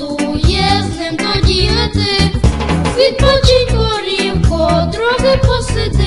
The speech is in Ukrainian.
жартує з ним тоді ти. Відпочинь корівко, трохи посиди.